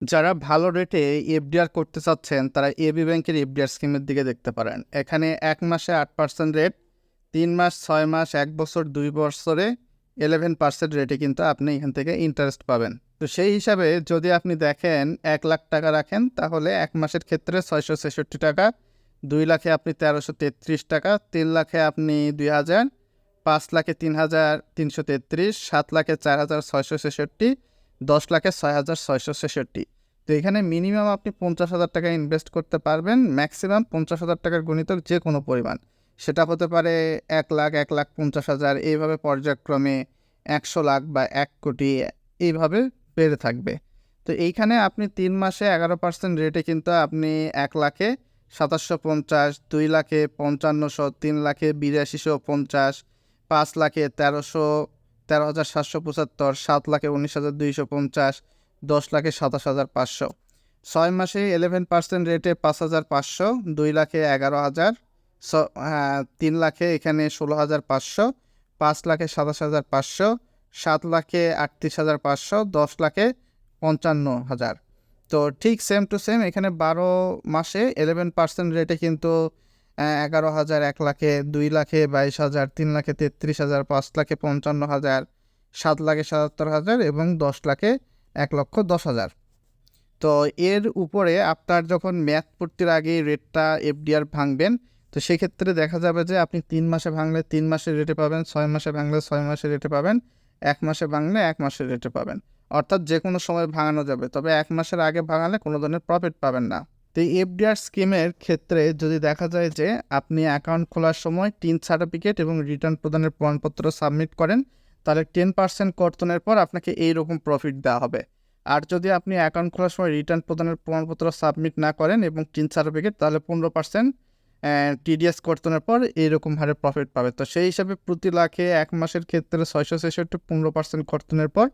যারা ভালো রেটে এফডিআর করতে চাচ্ছেন, তারা এবি ব্যাংকের এফডিআর স্কিমের দিকে দেখতে পারেন। এখানে এক মাসে আট পার্সেন্ট রেট তিন মাস, ছয় মাস, এক বছর, দুই বছরে ইলেভেন পার্সেন্ট রেটে কিন্তু আপনি এখান থেকে ইন্টারেস্ট পাবেন। তো সেই হিসাবে যদি আপনি দেখেন এক লাখ টাকা রাখেন, তাহলে এক মাসের ক্ষেত্রে ছয়শো ছেষট্টি টাকা, দুই লাখে আপনি তেরোশো তেত্রিশ টাকা, তিন লাখে আপনি দুই হাজার, পাঁচ লাখে তিন হাজার তিনশো তেত্রিশ, সাত লাখে চার হাজার ছয়শো ছেষট্টি দশ লাখে ছয় হাজার ছয়শো ছেষট্টি। তো এখানে মিনিমাম আপনি পঞ্চাশ হাজার টাকা ইনভেস্ট করতে পারবেন ম্যাক্সিমাম পঞ্চাশ হাজার টাকার গণিতক যে কোনো পরিমাণ। সেটা হতে পারে এক লাখ এক লাখ পঞ্চাশ হাজার, এইভাবে পর্যায়ক্রমে একশো লাখ বা এক কোটি এইভাবে বেড়ে থাকবে। তো এইখানে আপনি তিন মাসে এগারো পার্সেন্ট রেটে কিন্তু আপনি এক লাখে সাতাশশো পঞ্চাশ, দুই লাখে পঞ্চান্নশো, তিন লাখে বিরাশিশো পঞ্চাশ, পাঁচ লাখে তেরোশো তেরো হাজার সাতশো পঁচাত্তর সাত লাখে উনিশ হাজার দুইশো পঞ্চাশ দশ লাখে সাতাশ হাজার পাঁচশো। ছয় মাসে ইলেভেন পার্সেন্ট রেটে পাঁচ হাজার পাঁচশো দুই লাখে এগারো হাজার ছ হ্যাঁ, তিন লাখে এখানে ষোলো হাজার পাঁচশো পাঁচ লাখে সাতাশ হাজার পাঁচশো সাত লাখে আটত্রিশ হাজার পাঁচশো দশ লাখে পঞ্চান্ন হাজার। তো ঠিক সেম টু সেম এখানে বারো মাসে ইলেভেন পার্সেন্ট রেটে কিন্তু এগারো হাজার এক লাখে দুই লাখে বাইশ হাজার, তিন লাখে তেত্রিশ হাজার, পাঁচ লাখে পঞ্চান্ন হাজার, সাত লাখে সাতাত্তর হাজার এবং দশ লাখে এক লক্ষ দশ হাজার। তো এর উপরে আপনার যখন ম্যাথ পড়তির আগে রেটটা এফডিআর ভাঙবেন, তো সেক্ষেত্রে দেখা যাবে যে আপনি তিন মাসে ভাঙলে তিন মাসের রেটে পাবেন, ছয় মাসে ভাঙলে ছয় মাসের রেটে পাবেন, এক মাসে ভাঙলে এক মাসের রেটে পাবেন। অর্থাৎ যে কোনো সময় ভাঙানো যাবে, তবে এক মাসের আগে ভাঙালে কোনো ধরনের প্রফিট পাবেন না। তো এই এফডিআর স্কিমের ক্ষেত্রে যদি দেখা যায় যে আপনি অ্যাকাউন্ট খোলার সময় টিন সার্টিফিকেট এবং রিটার্ন প্রদানের প্রমাণপত্র সাবমিট করেন, তাহলে টেন পার্সেন্ট কর্তনের পর আপনাকে এইরকম প্রফিট দেওয়া হবে। আর যদি আপনি অ্যাকাউন্ট খোলার সময় রিটার্ন প্রদানের প্রমাণপত্র সাবমিট না করেন এবং টিন সার্টিফিকেট তাহলে পনেরো পার্সেন্ট টিডিএস কর্তনের পর এইরকম হারে প্রফিট পাবে। তো সেই হিসাবে প্রতি লাখে এক মাসের ক্ষেত্রে ছয়শো ছেষট্টি পনেরো পার্সেন্ট কর্তনের পর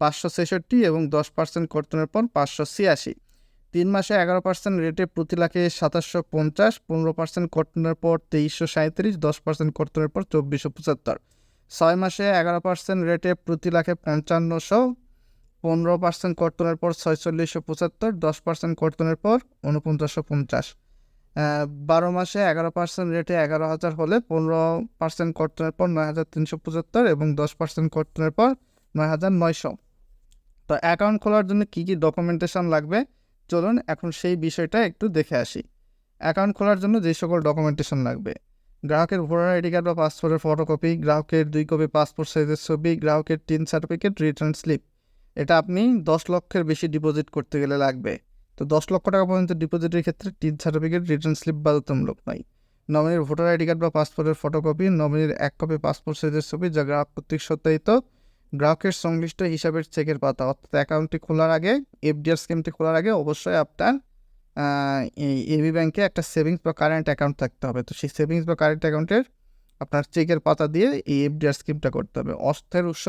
পাঁচশো ছেষট্টি এবং দশ পার্সেন্ট কর্তনের পর পাঁচশো ছিয়াশি। তিন মাসে এগারো পার্সেন্ট রেটে প্রতি লাখে সাতাশশো পঞ্চাশ, পনেরো পার্সেন্ট কর্তনের পর তেইশশো সাঁত্রিশ দশ পার্সেন্ট কর্তনের পর চব্বিশশো পঁচাত্তর। ছয় মাসে এগারো পার্সেন্ট রেটে প্রতি লাখে পঞ্চান্নশো, পনেরো পার্সেন্ট কর্তনের পর ছয়চল্লিশশো পঁচাত্তর, দশ পার্সেন্ট কর্তনের পর উনপঞ্চাশশো পঞ্চাশ। বারো মাসে এগারো পার্সেন্ট রেটে এগারো হাজার হলে পনেরো পার্সেন্ট কর্তনের পর নয় হাজার তিনশো পঁচাত্তর এবং দশ পার্সেন্ট কর্তনের পর নয় হাজার নয়শো। তো অ্যাকাউন্ট খোলার জন্য কী কী ডকুমেন্টেশন লাগবে? চলুন এখন সেই বিষয়টা একটু দেখে আসি। অ্যাকাউন্ট খোলার জন্য যে সকল ডকুমেন্টেশন লাগবে। গ্রাহকের ভোটার আইডি কার্ড বা পাসপোর্টের ফটোকপি, গ্রাহকের দুই কপি পাসপোর্ট সাইজের ছবি, গ্রাহকের টিন সার্টিফিকেট, রিটার্ন স্লিপ। এটা আপনি দশ লক্ষের বেশি ডিপোজিট করতে গেলে লাগবে। তো দশ লক্ষ টাকা পর্যন্ত ডিপোজিটের ক্ষেত্রে টিন সার্টিফিকেট, রিটার্ন স্লিপ বাধ্যতামূলক নয়। নমিনির ভোটার আইডি কার্ড বা পাসপোর্টের ফটোকপি, নমিনির এক কপি পাসপোর্ট সাইজের ছবি যা গ্রাহক কর্তৃক সত্যায়িত গ্রাহকের সংশ্লিষ্ট হিসাবের চেকের পাতা, অর্থাৎ অ্যাকাউন্টটি খোলার আগে এফডিআর স্কিমটি খোলার আগে অবশ্যই আপনার এই এবি ব্যাংকে একটা সেভিংস বা কারেন্ট অ্যাকাউন্ট থাকতে হবে। তো সেই সেভিংস বা কারেন্ট অ্যাকাউন্টের আপনার চেকের পাতা দিয়ে এই এফডিআর স্কিমটা করতে হবে। অর্থের উৎস